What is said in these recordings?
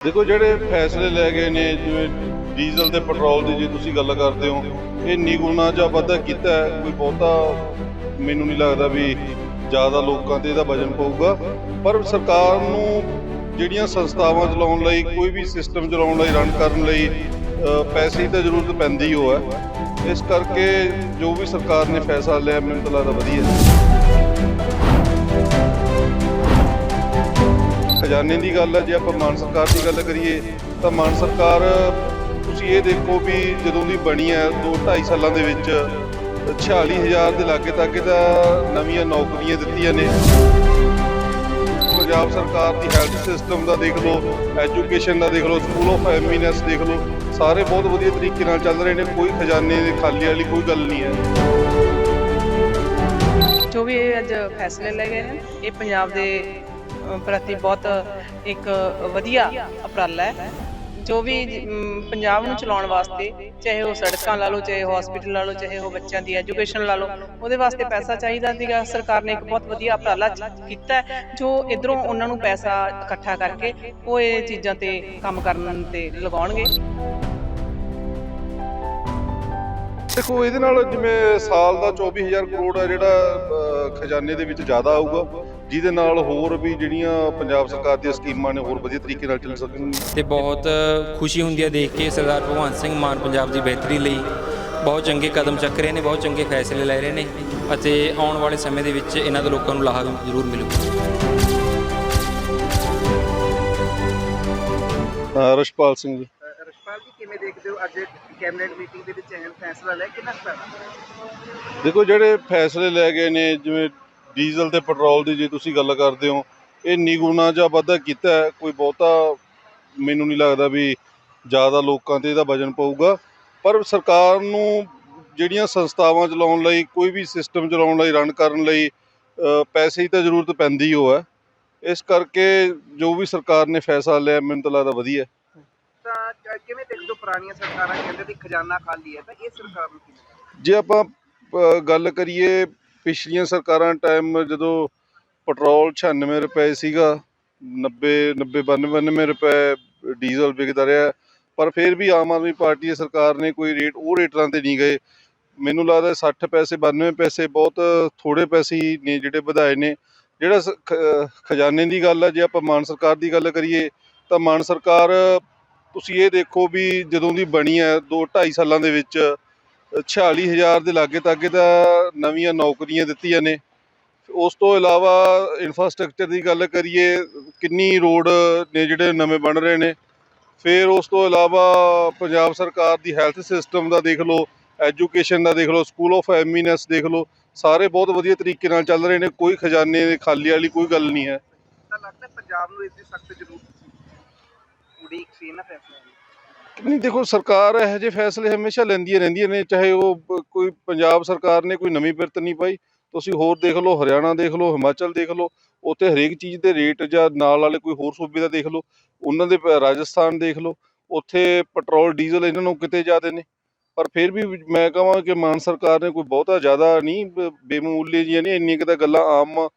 ਦੇਖੋ, ਜਿਹੜੇ ਫੈਸਲੇ ਲੈ ਗਏ ਨੇ, ਜਿਵੇਂ ਡੀਜ਼ਲ ਤੇ ਪੈਟਰੋਲ ਦੀ ਜੇ ਤੁਸੀਂ ਗੱਲ ਕਰਦੇ ਹੋ, ਇਹ ਨਿਗੁਣਾ ਜਾਂ ਵਾਧਾ ਕੀਤਾ ਕੋਈ ਬਹੁਤਾ ਮੈਨੂੰ ਨਹੀਂ ਲੱਗਦਾ ਵੀ ਜ਼ਿਆਦਾ ਲੋਕਾਂ ਤੇ ਇਹਦਾ ਵਜਨ ਪਊਗਾ। ਪਰ ਸਰਕਾਰ ਨੂੰ ਜਿਹੜੀਆਂ ਸੰਸਥਾਵਾਂ ਚਲਾਉਣ ਲਈ, ਕੋਈ ਵੀ ਸਿਸਟਮ ਚਲਾਉਣ ਲਈ ਰਨ ਕਰਨ ਲਈ ਪੈਸੇ ਦੀ ਤਾਂ ਜ਼ਰੂਰਤ ਪੈਂਦੀ ਹੋ ਹੈ। ਇਸ ਕਰਕੇ ਜੋ ਵੀ ਸਰਕਾਰ ਨੇ ਫੈਸਲਾ ਲਿਆ, ਮੈਨੂੰ ਤਾਂ ਲੱਗਦਾ ਵਧੀਆ ਹੈ। ਖਜ਼ਾਨੇ ਦੀ ਗੱਲ ਹੈ, ਜੇ ਆਪਾਂ ਮਾਨ ਸਰਕਾਰ ਦੀ ਗੱਲ ਕਰੀਏ, ਤਾਂ ਮਾਨ ਸਰਕਾਰ, ਤੁਸੀਂ ਇਹ ਦੇਖੋ ਵੀ ਜਦੋਂ ਦੀ ਬਣੀ ਹੈ 2 2.5 ਸਾਲਾਂ ਦੇ ਵਿੱਚ 46000 ਦੇ ਲਾਗੇ ਤੱਕ ਤਾਂ ਨਵੀਆਂ ਨੌਕਰੀਆਂ ਦਿੱਤੀਆਂ ਨੇ। ਪੰਜਾਬ ਸਰਕਾਰ ਦੀ ਹੈਲਥ ਸਿਸਟਮ ਦਾ ਦੇਖ ਲਓ ਐਜੂਕੇਸ਼ਨ ਦਾ ਦੇਖ ਲਓ ਸਕੂਲ ਆਫ ਐਮੀਨੈਂਸ ਦੇਖ ਲਓ, ਸਾਰੇ ਬਹੁਤ ਵਧੀਆ ਤਰੀਕੇ ਨਾਲ ਚੱਲ ਰਹੇ ਨੇ, ਕੋਈ ਖਜ਼ਾਨੇ ਦੇ ਖਾਲੀ ਵਾਲੀ ਕੋਈ ਗੱਲ ਨਹੀਂ ਹੈ। ਜੋ ਵੀ ਇਹ ਅੱਜ ਫੈਸਲੇ ਲਏ ਗਏ ਨੇ, ਇਹ ਪੰਜਾਬ ਦੇ ਪ੍ਰਤੀ ਬਹੁਤ ਇੱਕ ਵਧੀਆ ਉਪਰਾਲਾ ਹੈ। ਜੋ ਵੀ ਪੰਜਾਬ ਨੂੰ ਚਲਾਉਣ ਵਾਸਤੇ, ਚਾਹੇ ਉਹ ਸੜਕਾਂ ਲਾ ਲਓ, ਚਾਹੇ ਹਸਪੀਟਲ ਲਾ ਲਓ, ਚਾਹੇ ਉਹ ਬੱਚਿਆਂ ਦੀ ਐਜੂਕੇਸ਼ਨ ਲਾ ਲਓ, ਉਹਦੇ ਵਾਸਤੇ ਪੈਸਾ ਚਾਹੀਦਾ ਸੀਗਾ। ਸਰਕਾਰ ਨੇ ਇੱਕ ਬਹੁਤ ਵਧੀਆ ਉਪਰਾਲਾ ਕੀਤਾ ਜੋ ਇਧਰੋਂ ਉਹਨਾਂ ਨੂੰ ਪੈਸਾ ਇਕੱਠਾ ਕਰਕੇ ਉਹ ਇਹ ਚੀਜ਼ਾਂ ਤੇ ਕੰਮ ਕਰਨ ਤੇ ਲਗਾਉਣਗੇ। ਦੇਖੋ, ਇਹਦੇ ਨਾਲ ਜਿਵੇਂ ਸਾਲ ਦਾ 24000 ਕਰੋੜ ਜਿਹੜਾ ਖਜ਼ਾਨੇ ਦੇ ਵਿੱਚ ਜ਼ਿਆਦਾ ਆਊਗਾ ਜਿਹਦੇ ਨਾਲ ਹੋਰ ਵੀ ਜਿਹੜੀਆਂ ਪੰਜਾਬ ਸਰਕਾਰ ਦੀਆਂ ਸਕੀਮਾਂ ਨੇ ਹੋਰ ਵਧੀਆ ਤਰੀਕੇ ਨਾਲ ਚੱਲ ਸਕਣਗੀਆਂ ਤੇ ਬਹੁਤ ਖੁਸ਼ੀ ਹੁੰਦੀ ਹੈ ਦੇਖ ਕੇ ਸਰਦਾਰ ਭਗਵੰਤ ਸਿੰਘ ਮਾਨ ਪੰਜਾਬ ਦੀ ਬਿਹਤਰੀ ਲਈ। ਬਹੁਤ ਚੰਗੇ ਕਦਮ ਚੱਕ ਰਹੇ ਨੇ ਬਹੁਤ ਚੰਗੇ ਫੈਸਲੇ ਲੈ ਰਹੇ ਨੇ ਅਤੇ ਆਉਣ ਵਾਲੇ ਸਮੇਂ ਦੇ ਵਿੱਚ ਇਹਨਾਂ ਦਾ ਲੋਕਾਂ ਨੂੰ ਲਾਹਾ ਜ਼ਰੂਰ ਮਿਲੂਗਾ। ਰਸ਼ਪਾਲ ਸਿੰਘ ਜੀ। ਕਿਵੇਂ ਦੇਖਦੇ ਹੋ ਅੱਜ ਕੈਬਨਿਟ ਮੀਟਿੰਗ ਦੇ ਵਿੱਚ ਅਹਿਮ ਫੈਸਲਾ ਲਿਆ ਕਿੰਨਾ ਕੁ ਦੇਖੋ, ਜਿਹੜੇ ਫੈਸਲੇ ਲੈ ਗਏ ਨੇ, ਜਿਵੇਂ ਡੀਜ਼ਲ ਤੇ ਪੈਟਰੋਲ ਦੀ ਜੇ ਤੁਸੀਂ ਗੱਲ ਕਰਦੇ ਹੋ, ਇਹ ਨਿਗੁਣਾ ਜਾਂ ਵਾਧਾ ਕੀਤਾ ਕੋਈ ਬਹੁਤਾ ਮੈਨੂੰ ਨਹੀਂ ਲੱਗਦਾ ਵੀ ਜ਼ਿਆਦਾ ਲੋਕਾਂ ਤੇ ਇਹਦਾ ਵਜਨ ਪਊਗਾ। ਪਰ ਸਰਕਾਰ ਨੂੰ ਜਿਹੜੀਆਂ ਸੰਸਥਾਵਾਂ ਚਲਾਉਣ ਲਈ, ਕੋਈ ਵੀ ਸਿਸਟਮ ਚਲਾਉਣ ਲਈ ਰਨ ਕਰਨ ਲਈ ਪੈਸੇ ਦੀ ਤਾਂ ਜ਼ਰੂਰਤ ਪੈਂਦੀ ਹੋ ਹੈ। ਇਸ ਕਰਕੇ ਜੋ ਵੀ ਸਰਕਾਰ ਨੇ ਫੈਸਲਾ ਲਿਆ, ਮੈਨੂੰ ਤਾਂ ਲੱਗਦਾ ਵਧੀਆ ਕਿਵੇਂ ਦੇਖਦੇ ਹੋ ਪੁਰਾਣੀਆਂ ਸਰਕਾਰਾਂ ਕਹਿੰਦੇ ਸੀ ਖਜ਼ਾਨਾ ਖਾਲੀ ਹੈ ਤਾਂ ਇਹ ਸਰਕਾਰ ਨੂੰ ਕਿਵੇਂ ਜੇ ਆਪਾਂ ਅ, ਗੱਲ ਕਰੀਏ ਪਿਛਲੀਆਂ ਸਰਕਾਰਾਂ ਟਾਈਮ ਜਦੋਂ ਪੈਟਰੋਲ 96 ਰੁਪਏ ਸੀਗਾ 90 90 92 ਰੁਪਏ ਡੀਜ਼ਲ ਵਿਕਦਾ ਰਿਹਾ ਪਰ ਫਿਰ ਵੀ ਆਮ ਆਦਮੀ ਪਾਰਟੀ ਦੀ ਸਰਕਾਰ ਨੇ ਕੋਈ ਰੇਟ ਉਹ ਰੇਟਾਂ ਤੇ ਨਹੀਂ ਗਏ। ਮੈਨੂੰ ਲੱਗਦਾ 60 ਪੈਸੇ 92 ਪੈਸੇ ਬਹੁਤ ਥੋੜੇ ਪੈਸੇ ਹੀ ਨੇ ਜਿਹੜੇ ਵਧਾਏ ਨੇ। ਜਿਹੜਾ ਸ- ਖ- ਖਜ਼ਾਨੇ ਦੀ ਗੱਲ ਹੈ ਜੇ ਆਪਾਂ ਮਾਨ ਸਰਕਾਰ ਦੀ ਗੱਲ ਕਰੀਏ ਤਾਂ ਮਾਨ ਸਰਕਾਰ ਤੁਸੀਂ ਇਹ ਦੇਖੋ ਵੀ ਜਦੋਂ ਦੀ ਬਣੀ ਹੈ 2 2.5 ਸਾਲਾਂ ਦੇ ਵਿੱਚ 46000 ਦੇ ਲਾਗੇ ਤਾਗੇ ਤਾਂ ਨਵੀਆਂ ਨੌਕਰੀਆਂ ਦਿੱਤੀਆਂ ਨੇ। ਉਸ ਤੋਂ ਇਲਾਵਾ ਇਨਫਰਾਸਟ੍ਰਕਚਰ ਦੀ ਗੱਲ ਕਰੀਏ, ਕਿੰਨੀ ਰੋਡ ਨੇ ਜਿਹੜੇ ਨਵੇਂ ਬਣ ਰਹੇ ਨੇ। ਫਿਰ ਉਸ ਤੋਂ ਇਲਾਵਾ ਪੰਜਾਬ ਸਰਕਾਰ ਦੀ ਹੈਲਥ ਸਿਸਟਮ ਦਾ ਦੇਖ ਲਓ ਐਜੂਕੇਸ਼ਨ ਦਾ ਦੇਖ ਲਓ ਸਕੂਲ ਆਫ ਐਮੀਨੈਂਸ ਦੇਖ ਲਓ, ਸਾਰੇ ਬਹੁਤ ਵਧੀਆ ਤਰੀਕੇ ਨਾਲ ਚੱਲ ਰਹੇ ਨੇ। ਕੋਈ ਖਜ਼ਾਨੇ ਦੇ ਖਾਲੀ ਵਾਲੀ ਕੋਈ ਗੱਲ ਨਹੀਂ ਹੈ। ਤਾਂ ਲੱਗਦਾ ਪੰਜਾਬ ਨੂੰ ਇਸ ਦੀ ਸਖਤ ਜ਼ਰੂਰਤ ਉਡੀਕ ਸੀ ਨਾ ਫੈਸਲੇ ਦੀ? ਨਹੀਂ ਦੇਖੋ ਸਰਕਾਰ ਇਹੋ ਜਿਹੇ ਫੈਸਲੇ ਹਮੇਸ਼ਾ ਲੈਂਦੀਆਂ ਰਹਿੰਦੀਆਂ ਨੇ ਚਾਹੇ ਉਹ ਬ- ਕੋਈ ਪੰਜਾਬ ਸਰਕਾਰ ਨੇ ਕੋਈ ਨਵੀਂ ਬਿਰਤ ਨਹੀਂ ਪਾਈ। ਤੁਸੀਂ ਹੋਰ ਦੇਖ ਲਓ ਹਰਿਆਣਾ ਦੇਖ ਲਓ ਹਿਮਾਚਲ ਦੇਖ ਲਓ ਉੱਥੇ ਹਰੇਕ ਚੀਜ਼ ਦੇ ਰੇਟ ਜਾਂ ਨਾਲ ਵਾਲੇ ਕੋਈ ਹੋਰ ਸੂਬੇ ਦਾ ਦੇਖ ਲਓ ਉਹਨਾਂ ਦੇ ਪ- ਰਾਜਸਥਾਨ ਦੇਖ ਲਓ ਉੱਥੇ ਪੈਟਰੋਲ ਡੀਜ਼ਲ ਇਹਨਾਂ ਨੂੰ ਕਿਤੇ ਜ਼ਿਆਦੇ ਨੇ। ਪਰ ਫਿਰ ਵੀ ਮੈਂ ਕਹਾਂ ਕਿ ਮਾਨ ਸਰਕਾਰ ਨੇ ਕੋਈ ਬਹੁਤਾ ਜ਼ਿਆਦਾ ਨਹੀਂ ਬ- ਬੇਮੂਲੀ ਜੀਆਂ ਨਹੀਂ ਇੰਨੀਆਂ ਕੁ ਤਾਂ ਗੱਲਾਂ ਆਮ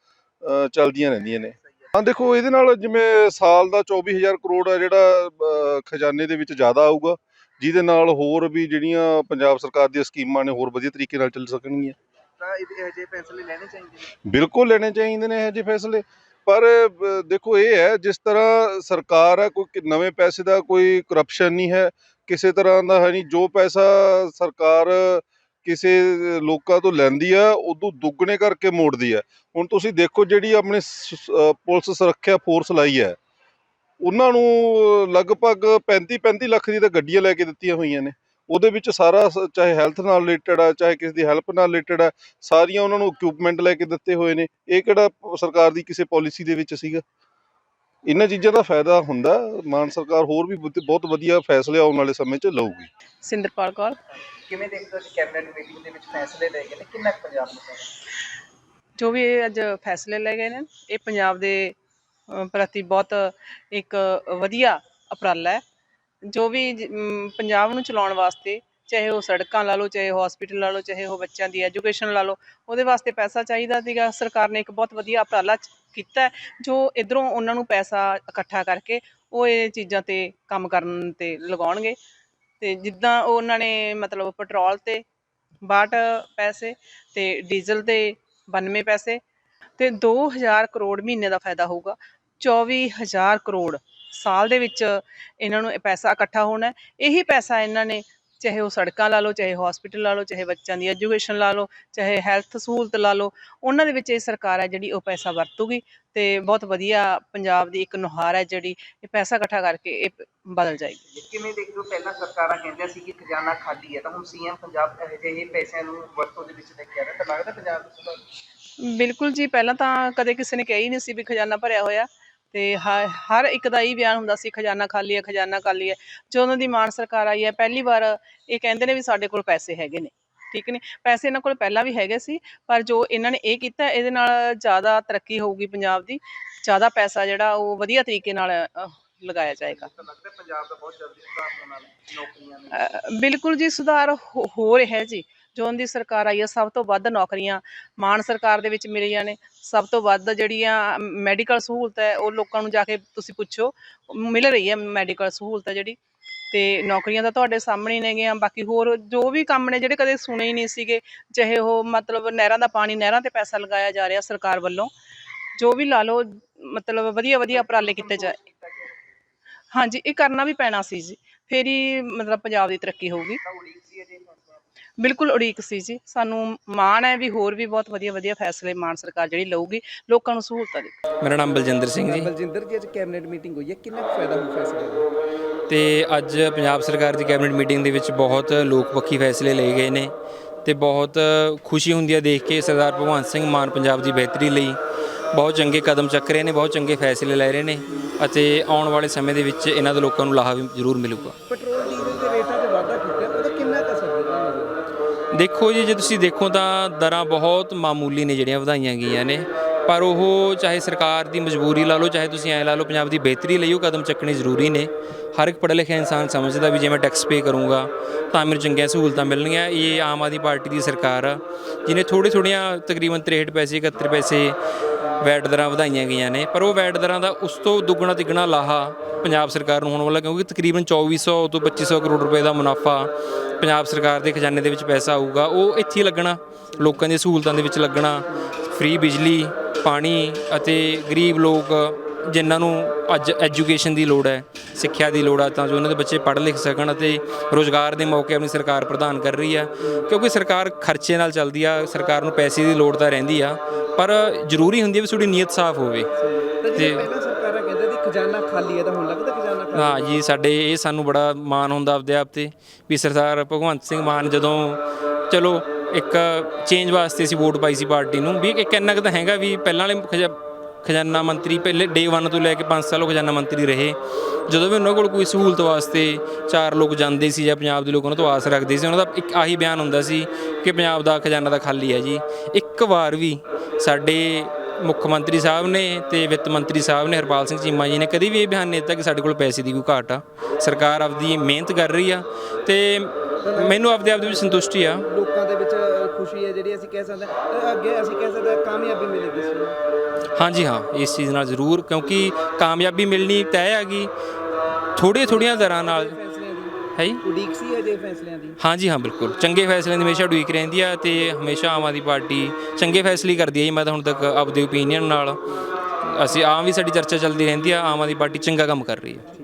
ਅ, ਚੱਲਦੀਆਂ ਰਹਿੰਦੀਆਂ ਨੇ। ਹਾਂ ਦੇਖੋ ਇਹਦੇ ਨਾਲ ਜਿਵੇਂ ਸਾਲ ਦਾ 24000 ਕਰੋੜ ਹੈ ਜਿਹੜਾ ਖਜ਼ਾਨੇ ਦੇ ਵਿੱਚ ਜ਼ਿਆਦਾ ਆਊਗਾ ਜਿਹਦੇ ਨਾਲ ਹੋਰ ਵੀ ਜਿਹੜੀਆਂ ਪੰਜਾਬ ਸਰਕਾਰ ਦੀਆਂ ਸਕੀਮਾਂ ਨੇ ਹੋਰ ਵਧੀਆ ਤਰੀਕੇ ਨਾਲ ਚੱਲ ਸਕਣਗੀਆਂ। ਤਾਂ ਇਹ ਇਹੋ ਜਿਹੇ ਫੈਸਲੇ ਲੈਣੇ ਚਾਹੀਦੇ ਨੇ? ਬਿਲਕੁਲ ਲੈਣੇ ਚਾਹੀਦੇ ਨੇ ਇਹ ਜਿਹੇ ਫੈਸਲੇ। ਪਰ ਦੇਖੋ ਇਹ ਹੈ ਜਿਸ ਤਰ੍ਹਾਂ ਸਰਕਾਰ ਹੈ ਕੋਈ ਨਵੇਂ ਪੈਸੇ ਦਾ ਕੋਈ ਕਰਪਸ਼ਨ ਨਹੀਂ ਹੈ ਕਿਸੇ ਤਰ੍ਹਾਂ ਦਾ ਹੈ ਨਹੀਂ ਜੋ ਪੈਸਾ ਸਰਕਾਰ ਕਿਸੇ ਲੋਕਾਂ ਤੋਂ ਲੈਂਦੀ ਆ, ਉਦੋਂ ਦੁੱਗਣੇ ਕਰਕੇ ਮੋੜਦੀ ਹੈ ਹੁਣ ਤੁਸੀਂ ਦੇਖੋ ਜਿਹੜੀ ਆਪਣੇ ਪੁਲਿਸ ਸੁਰੱਖਿਆ ਫੋਰਸ ਲਾਈ ਹੈ ਉਹਨਾਂ ਨੂੰ ਲਗਭਗ 35 35 ਲੱਖ ਦੀ ਤਾਂ ਗੱਡੀਆਂ ਲੈ ਕੇ ਦਿੱਤੀਆਂ ਹੋਈਆਂ ਨੇ। ਉਹਦੇ ਵਿੱਚ ਸਾਰਾ ਸ- ਚਾਹੇ ਹੈਲਥ ਨਾਲ ਰਿਲੇਟਡ ਆ, ਚਾਹੇ ਕਿਸੇ ਦੀ ਹੈਲਪ ਨਾਲ ਰਿਲੇਟਡ ਆ, ਸਾਰੀਆਂ ਉਹਨਾਂ ਨੂੰ ਇਕਵਿਪਮੈਂਟ ਲੈ ਕੇ ਦਿੱਤੇ ਹੋਏ ਨੇ। ਇਹ ਕਿਹੜਾ ਸਰਕਾਰ ਦੀ ਕਿਸੇ ਪਾਲਿਸੀ ਦੇ ਵਿੱਚ ਸੀਗਾ? ਇਹਨਾਂ ਚੀਜ਼ਾਂ ਦਾ ਫਾਇਦਾ ਹੁੰਦਾ ਮਾਨ ਸਰਕਾਰ ਹੋਰ ਵੀ ਬਹੁਤ ਬਹੁਤ ਵਧੀਆ ਫੈਸਲੇ ਆਉਣ ਵਾਲੇ ਸਮੇਂ 'ਚ ਲਊਗੀ। ਸਿੰਦਰਪਾਲ ਕੌਰ। ਕਿਵੇਂ ਦੇਖਦੇ ਹੋ ਜੀ ਕੈਬਨਿਟ ਮੀਟਿੰਗ ਦੇ ਵਿੱਚ ਫੈਸਲੇ ਲਏ ਗਏ ਨੇ? ਕਿੰਨਾ ਕੁ ਪੰਜਾਬ ਨੂੰ ਜੋ ਵੀ ਇਹ ਅੱਜ ਫੈਸਲੇ ਲਏ ਗਏ ਨੇ ਇਹ ਪੰਜਾਬ ਦੇ ਪ੍ਰਤੀ ਬਹੁਤ ਇੱਕ ਵਧੀਆ ਉਪਰਾਲਾ ਹੈ। ਜੋ ਵੀ ਪੰਜਾਬ ਨੂੰ ਚਲਾਉਣ ਵਾਸਤੇ ਚਾਹੇ ਉਹ ਸੜਕਾਂ ਲਾ ਲਓ, ਚਾਹੇ ਉਹ ਹਸਪੀਟਲ ਲਾ ਲਓ, ਚਾਹੇ ਉਹ ਬੱਚਿਆਂ ਦੀ ਐਜੂਕੇਸ਼ਨ ਲਾ ਲਓ, ਉਹਦੇ ਵਾਸਤੇ ਪੈਸਾ ਚਾਹੀਦਾ ਸੀਗਾ। ਸਰਕਾਰ ਨੇ ਇੱਕ ਬਹੁਤ ਵਧੀਆ ਉਪਰਾਲਾ ਕੀਤਾ ਜੋ ਇਧਰੋਂ ਉਹਨਾਂ ਨੂੰ ਪੈਸਾ ਇਕੱਠਾ ਕਰਕੇ ਉਹ ਇਹ ਚੀਜ਼ਾਂ ਤੇ ਕੰਮ ਕਰਨ ਤੇ ਲਗਾਉਣਗੇ। ਤੇ ਜਿੱਦਾਂ ਉਹ ਉਹਨਾਂ ਨੇ ਮਤਲਬ ਪੈਟਰੋਲ ਤੇ 62 ਪੈਸੇ ਤੇ ਡੀਜ਼ਲ ਤੇ 92 ਪੈਸੇ ਤੇ 2000 ਕਰੋੜ ਮਹੀਨੇ ਦਾ ਫਾਇਦਾ ਹੋਊਗਾ। 24000 ਕਰੋੜ ਸਾਲ ਦੇ ਵਿੱਚ ਇਹਨਾਂ ਨੂੰ ਪੈਸਾ ਇਕੱਠਾ ਹੋਣਾ ਇਹੀ ਪੈਸਾ ਇਹਨਾਂ ਨੇ ਚਾਹੇ ਉਹ ਸੜਕਾਂ ਲਾ ਲਓ ਚਾਹੇ ਹਸਪੀਟਲ ਲਾ ਲਓ ਚਾਹੇ ਬੱਚਿਆਂ ਦੀ ਐਜੂਕੇਸ਼ਨ ਲਾ ਲਓ ਚਾਹੇ ਹੈਲਥ ਸਹੂਲਤ ਲਾ ਲਓ ਉਹਨਾਂ ਦੇ ਵਿੱਚ ਇਹ ਸਰਕਾਰ ਹੈ ਜਿਹੜੀ ਉਹ ਪੈਸਾ ਵਰਤੂਗੀ ਤੇ ਬਹੁਤ ਵਧੀਆ ਪੰਜਾਬ ਦੀ ਇੱਕ ਨੁਹਾਰ ਹੈ ਜਿਹੜੀ ਇਹ ਪੈਸਾ ਇਕੱਠਾ ਕਰਕੇ ਇਹ ਬਦਲ ਜਾਏਗੀ। ਕਿਵੇਂ ਦੇਖਦੇ ਹੋ ਪਹਿਲਾਂ ਸਰਕਾਰਾਂ ਕਹਿੰਦੀਆਂ ਸੀ ਕਿ ਖਜ਼ਾਨਾ ਖਾਲੀ ਹੈ ਤਾਂ ਹੁਣ ਸੀਐਮ ਪੰਜਾਬ ਇਹੋ ਜਿਹੇ ਪੈਸਿਆਂ ਨੂੰ ਵਰਤੋਂ ਦੇ ਵਿੱਚ ਲੈ ਕੇ ਆ ਰਿਹਾ ਤਾਂ ਲੱਗਦਾ ਪੰਜਾਬ ਬਿਲਕੁਲ ਜੀ ਪਹਿਲਾਂ ਤਾਂ ਕਦੇ ਕਿਸੇ ਨੇ ਕਹੀ ਨਹੀਂ ਸੀ ਵੀ ਖਜ਼ਾਨਾ ਭਰਿਆ ਹੋਇਆ। ਤੇ ਹਰ ਇੱਕ ਦਾ ਹੀ ਬਿਆਨ ਹੁੰਦਾ ਸੀ ਖਜ਼ਾਨਾ ਖਾਲੀ ਹੈ ਖਜ਼ਾਨਾ ਖਾਲੀ ਹੈ। ਜਦੋਂ ਦੀ ਮਾਨ ਸਰਕਾਰ ਆਈ ਹੈ ਪਹਿਲੀ ਵਾਰ ਇਹ ਕਹਿੰਦੇ ਨੇ ਵੀ ਸਾਡੇ ਕੋਲ ਪੈਸੇ ਹੈਗੇ ਨੇ ਠੀਕ ਨੇ? ਪੈਸੇ ਇਹਨਾਂ ਕੋਲ ਪਹਿਲਾਂ ਵੀ ਹੈਗੇ ਸੀ ਪਰ ਜੋ ਇਹਨਾਂ ਨੇ ਇਹ ਕੀਤਾ ਇਹਦੇ ਨਾਲ ਜ਼ਿਆਦਾ ਤਰੱਕੀ ਹੋਊਗੀ ਪੰਜਾਬ ਦੀ ਜ਼ਿਆਦਾ ਪੈਸਾ ਜਿਹੜਾ ਉਹ ਵਧੀਆ ਤਰੀਕੇ ਨਾਲ ਲਗਾਇਆ ਜਾਏਗਾ। ਤਾਂ ਲੱਗਦਾ ਪੰਜਾਬ ਦਾ ਬਹੁਤ ਜਲਦੀ ਸੁਧਾਰ ਹੋਣ ਵਾਲਾ ਹੈ ਨੌਕਰੀਆਂ ਦੇ ਅਹ ਬਿਲਕੁਲ ਜੀ ਸੁਧਾਰ ਹੋ- ਰਿਹਾ ਜੀ। ਜੋ ਦੀ ਸਰਕਾਰ ਆਈ ਹੈ ਸਭ ਤੋਂ ਵੱਧ ਨੌਕਰੀਆਂ ਮਾਨ ਸਰਕਾਰ ਦੇ ਵਿੱਚ ਮਿਲੀਆਂ ਨੇ। ਸਭ ਤੋਂ ਵੱਧ ਜਿਹੜੀਆਂ ਮੈਡੀਕਲ ਸਹੂਲਤ ਹੈ, ਉਹ ਲੋਕਾਂ ਨੂੰ ਜਾ ਕੇ ਤੁਸੀਂ ਪੁੱਛੋ, ਮਿਲ ਰਹੀ ਹੈ ਮੈਡੀਕਲ ਸਹੂਲਤ ਹੈ ਜਿਹੜੀ। ਤੇ ਨੌਕਰੀਆਂ ਤਾਂ ਤੁਹਾਡੇ ਸਾਹਮਣੇ ਨੇਗੀਆਂ, ਬਾਕੀ ਹੋਰ ਜੋ ਵੀ ਕੰਮ ਨੇ ਜਿਹੜੇ ਕਦੇ ਸੁਣੇ ਹੀ ਨਹੀਂ ਸੀਗੇ, ਚਾਹੇ ਉਹ ਮਤਲਬ ਨਹਿਰਾਂ ਦਾ ਪਾਣੀ, ਨਹਿਰਾਂ ਤੇ ਪੈਸਾ ਲਗਾਇਆ ਜਾ ਰਿਹਾ ਸਰਕਾਰ ਵੱਲੋਂ, ਜੋ ਵੀ ਲਾ ਲਓ, ਮਤਲਬ ਵਧੀਆ ਵਧੀਆ ਉਪਰਾਲੇ ਕੀਤੇ ਜਾ ਹਾਂਜੀ, ਇਹ ਕਰਨਾ ਵੀ ਪੈਣਾ ਸੀ ਜੀ। ਫੇਰ ਹੀ ਮਤਲਬ ਪੰਜਾਬ ਦੀ ਤਰੱਕੀ ਹੋਊਗੀ। ਬਿਲਕੁਲ ਉਡੀਕ ਸੀ ਜੀ। ਸਾਨੂੰ ਮਾਣ ਹੈ ਵੀ ਹੋਰ ਵੀ ਬਹੁਤ ਵਧੀਆ ਵਧੀਆ ਫੈਸਲੇ ਮਾਨ ਸਰਕਾਰ ਜਿਹੜੀ ਲਊਗੀ ਲੋਕਾਂ ਨੂੰ ਸਹੂਲਤਾਂ ਦੇ। ਮੇਰਾ ਨਾਮ ਬਲਜਿੰਦਰ ਸਿੰਘ ਜੀ। ਬਲਜਿੰਦਰ ਜੀ ਅੱਜ ਕੈਬਨਿਟ ਮੀਟਿੰਗ ਹੋਈ ਹੈ। ਕਿੰਨਾ ਫਾਇਦਾ ਹੋ ਫੈਸਲੇ ਦਾ? ਤੇ ਅੱਜ ਪੰਜਾਬ ਸਰਕਾਰ ਦੀ ਕੈਬਨਿਟ ਮੀਟਿੰਗ ਦੇ ਵਿੱਚ ਬਹੁਤ ਲੋਕਪੱਖੀ ਫੈਸਲੇ ਲਏ ਗਏ ਨੇ ਤੇ ਬਹੁਤ ਖੁਸ਼ੀ ਹੁੰਦੀ ਹੈ ਦੇਖ ਕੇ ਸਰਦਾਰ ਭਗਵੰਤ ਸਿੰਘ ਮਾਨ ਪੰਜਾਬ ਦੀ ਬਿਹਤਰੀ ਲਈ। ਬਹੁਤ ਚੰਗੇ ਕਦਮ ਚੱਕ ਰਹੇ ਨੇ ਬਹੁਤ ਚੰਗੇ ਫੈਸਲੇ ਲੈ ਰਹੇ ਨੇ ਅਤੇ ਆਉਣ ਵਾਲੇ ਸਮੇਂ ਦੇ ਵਿੱਚ ਇਹਨਾਂ ਦਾ ਲੋਕਾਂ ਨੂੰ ਲਾਹਾ ਵੀ ਜ਼ਰੂਰ ਮਿਲੂਗਾ। ਪੈਟਰੋਲ ਡੀਜ਼ਲ ਦੇ ਰੇਟਾਂ 'ਤੇ ਵਾਧਾ ਕੀਤਾ ਉਹਦਾ ਕਿੰਨਾ ਦੇਖੋ ਜੀ, ਜੇ ਤੁਸੀਂ ਦੇਖੋ ਤਾਂ ਦਰਾਂ ਬਹੁਤ ਮਾਮੂਲੀ ਨੇ ਜਿਹੜੀਆਂ ਵਧਾਈਆਂ ਗਈਆਂ ਨੇ। ਪਰ ਉਹ ਚਾਹੇ ਸਰਕਾਰ ਦੀ ਮਜਬੂਰੀ ਲਾ ਲਓ, ਚਾਹੇ ਤੁਸੀਂ ਐ ਲਾ ਲਓ, ਪੰਜਾਬ ਦੀ ਬਿਹਤਰੀ ਲਈ ਉਹ ਕਦਮ ਚੱਕਣੇ ਜ਼ਰੂਰੀ ਨੇ। ਹਰ ਇੱਕ ਪੜ੍ਹੇ ਲਿਖਿਆ ਇਨਸਾਨ ਸਮਝਦਾ ਵੀ ਜੇ ਮੈਂ ਟੈਕਸ ਪੇ ਕਰੂੰਗਾ, ਤਾਂ ਮੈਨੂੰ ਚੰਗੀਆਂ ਸਹੂਲਤਾਂ ਮਿਲਣਗੀਆਂ। ਇਹ ਆਮ ਆਦਮੀ ਪਾਰਟੀ ਦੀ ਸਰਕਾਰ ਆ, ਜਿਹਨੇ ਥੋੜ੍ਹੇ ਥੋੜ੍ਹੀਆਂ ਤਕਰੀਬਨ 63 ਪੈਸੇ 71 ਪੈਸੇ ਵੈਟ ਦਰਾਂ ਵਧਾਈਆਂ ਗਈਆਂ ਨੇ। ਪਰ ਉਹ ਵੈਟ ਦਰਾਂ ਦਾ ਉਸ ਤੋਂ ਦੁੱਗਣਾ ਤਿੱਗਣਾ ਲਾਹਾ ਪੰਜਾਬ ਸਰਕਾਰ ਨੂੰ ਹੋਣ ਵਾਲਾ, ਕਿਉਂਕਿ ਤਕਰੀਬਨ 2400 ਤੋਂ 2500 ਕਰੋੜ ਰੁਪਏ ਦਾ ਮੁਨਾਫਾ ਪੰਜਾਬ ਸਰਕਾਰ ਦੇ ਖਜ਼ਾਨੇ ਦੇ ਵਿੱਚ ਪੈਸਾ ਆਊਗਾ, ਉਹ ਇੱਥੇ ਹੀ ਲੱਗਣਾ, ਲੋਕਾਂ ਦੀਆਂ ਸਹੂਲਤਾਂ ਦੇ ਵਿੱਚ ਲੱਗਣਾ ਫ੍ਰੀ ਬਿਜਲੀ, ਪਾਣੀ ਅਤੇ ਗਰੀਬ ਲੋਕ ਜਿਨ੍ਹਾਂ ਨੂੰ ਅੱਜ ਐਜੂਕੇਸ਼ਨ ਦੀ ਲੋੜ ਹੈ, ਸਿੱਖਿਆ ਦੀ ਲੋੜ ਹੈ, ਤਾਂ ਜੋ ਉਹਨਾਂ ਦੇ ਬੱਚੇ ਪੜ੍ਹ ਲਿਖ ਸਕਣ ਅਤੇ ਰੋਜ਼ਗਾਰ ਦੇ ਮੌਕੇ ਆਪਣੀ ਸਰਕਾਰ ਪ੍ਰਦਾਨ ਕਰ ਰਹੀ ਹੈ। ਕਿਉਂਕਿ ਸਰਕਾਰ ਖਰਚੇ ਨਾਲ ਚੱਲਦੀ ਆ, ਸਰਕਾਰ ਨੂੰ ਪੈਸੇ ਦੀ ਲੋੜ ਤਾਂ ਰਹਿੰਦੀ ਆ, ਪਰ ਜ਼ਰੂਰੀ ਹੁੰਦੀ ਹੈ ਵੀ ਤੁਹਾਡੀ ਨੀਅਤ ਸਾਫ਼ ਹੋਵੇ। ਤਾਂ ਖਜ਼ਾਨਾ ਖਾਲੀ ਹੈ ਤਾਂ ਹੁਣ ਲੱਗਦਾ ਖਜ਼ਾਨਾ ਖਾਲੀ ਹਾਂ ਜੀ, ਸਾਡੇ ਇਹ ਸਾਨੂੰ ਬੜਾ ਮਾਣ ਹੁੰਦਾ ਆਪਦੇ ਆਪ ਤੇ ਵੀ ਸਰਦਾਰ ਭਗਵੰਤ ਸਿੰਘ ਮਾਨ ਜਦੋਂ ਚਲੋ ਇੱਕ ਚੇਂਜ ਵਾਸਤੇ ਅਸੀਂ ਵੋਟ ਪਾਈ ਸੀ ਪਾਰਟੀ ਨੂੰ, ਵੀ ਇੱਕ ਇੰਨਾ ਕੁ ਤਾਂ ਹੈਗਾ ਵੀ ਪਹਿਲਾਂ ਵਾਲੇ ਖਜ਼ਾ- ਖਜ਼ਾਨਾ ਮੰਤਰੀ ਪਹਿਲੇ ਡੇ 1 ਤੋਂ ਲੈ ਕੇ 5 ਸਾਲ ਉਹ ਖਜ਼ਾਨਾ ਮੰਤਰੀ ਰਹੇ। ਜਦੋਂ ਵੀ ਉਹਨਾਂ ਕੋਲ ਕੋਈ ਸਹੂਲਤ ਵਾਸਤੇ ਚਾਰ ਲੋਕ ਜਾਂਦੇ ਸੀ ਜਾਂ ਪੰਜਾਬ ਦੇ ਲੋਕ ਉਹਨਾਂ ਤੋਂ ਆਸ ਰੱਖਦੇ ਸੀ, ਉਹਨਾਂ ਦਾ ਇੱਕ ਆਹੀ ਬਿਆਨ ਹੁੰਦਾ ਸੀ ਕਿ ਪੰਜਾਬ ਦਾ ਖਜ਼ਾਨਾ ਤਾਂ ਖਾਲੀ ਹੈ ਜੀ। ਇੱਕ ਵਾਰ ਵੀ ਸਾਡੇ ਮੁੱਖ ਮੰਤਰੀ ਸਾਹਿਬ ਨੇ ਤੇ ਵਿੱਤ ਮੰਤਰੀ ਸਾਹਿਬ ਨੇ ਹਰਪਾਲ ਸਿੰਘ ਚੀਮਾ ਜੀ ਨੇ ਕਦੀ ਵੀ ਇਹ ਬਿਆਨ ਨਹੀਂ ਦਿੱਤਾ ਕਿ ਸਾਡੇ ਕੋਲ ਪੈਸੇ ਦੀ ਕੋਈ ਘਾਟ ਆ। ਸਰਕਾਰ ਆਪਦੀ ਮਿਹਨਤ ਕਰ ਰਹੀ ਆ ਤੇ ਮੈਨੂੰ ਆਪਦੇ ਆਪ ਦੇ ਵਿੱਚ ਸੰਤੁਸ਼ਟੀ ਆ। ਲੋਕਾਂ ਦੇ ਵਿੱਚ ਖੁਸ਼ੀ ਹੈ ਜਿਹੜੀ ਅਸੀਂ ਕਹਿ ਸਕਦੇ ਹਾਂ। ਅੱਗੇ ਅਸੀਂ ਕਹਿ ਸਕਦੇ ਹਾਂ ਕਾਮਯਾਬੀ ਮਿਲੇਗੀ ਇਸ ਨੂੰ ਹਾਂਜੀ ਹਾਂ ਇਸ ਚੀਜ਼ ਨਾਲ ਜ਼ਰੂਰ ਕਿਉਂਕਿ ਕਾਮਯਾਬੀ ਮਿਲਣੀ ਤੈਅ ਹੈਗੀ ਥੋੜੀਆਂ ਥੋੜੀਆਂ ਦਰਾਂ ਨਾਲ ਹੈ ਜੀ। ਉਡੀਕ ਸੀ ਅਜੇ ਫੈਸਲਿਆਂ ਦੀ? ਹਾਂਜੀ ਹਾਂ ਬਿਲਕੁਲ। ਚੰਗੇ ਫੈਸਲਿਆਂ ਦੀ ਹਮੇਸ਼ਾ ਉਡੀਕ ਰਹਿੰਦੀ ਆ ਤੇ ਹਮੇਸ਼ਾ ਆਮ ਆਦਮੀ ਪਾਰਟੀ ਚੰਗੇ ਫੈਸਲੇ ਕਰਦੀ ਹੈ ਜੀ। ਮੈਂ ਤਾਂ ਹੁਣ ਤੱਕ ਆਪਦੇ ਓਪੀਨੀਅਨ ਨਾਲ ਅਸੀਂ ਆਮ ਵੀ ਸਾਡੀ ਚਰਚਾ ਚੱਲਦੀ ਰਹਿੰਦੀ ਆ ਆਮ ਆਦਮੀ ਪਾਰਟੀ ਚੰਗਾ ਕੰਮ ਕਰ ਰਹੀ ਹੈ